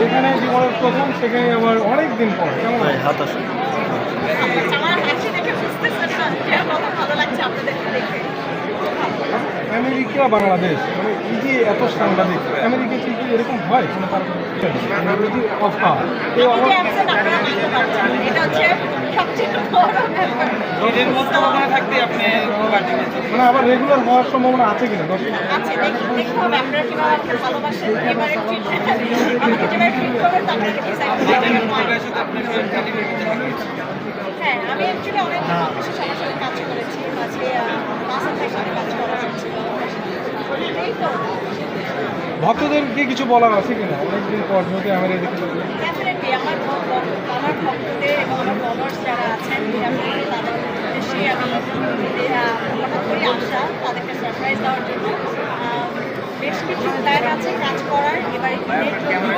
যেখানে জীবনের প্রথম সেখানে আবার অনেক দিন পর। কেমন ভাই হতাশ। আমেরিকা বাংলাদেশ মানে এই যে এত সাংবাদিক? আমেরিকা কি কি এরকম হয়? কোনো কারণ অফার এই আমি যে অফার absent আপনারা মানতে পারছেন না। এটা হচ্ছে সবচেয়ে বড় ব্যাপার। এদের মধ্যে ওখানে থাকতে আপনি পার্টি মানে আবার রেগুলার হওয়ার সম্ভাবনা আছে কিনা? দর্শক হ্যাঁ আমি অ্যাকচুয়ালি অনেক সবার সাথে কাজ করেছি মাঝে সাথে কাজ করা ভক্তদেরকে কিছু বলার আছে কিনা? অনেকদিন পর দেখতে আমার ভ- আমার ভক্তদের এবং আমার ফলোয়ার্স যারা আছেন তাদের উদ্দেশ্যে আমি আহ, হঠাৎ করে আসা তাদেরকে সারপ্রাইজ দেওয়ার জন্য। বেশ কিছু প্ল্যান আছে কাজ করার এবার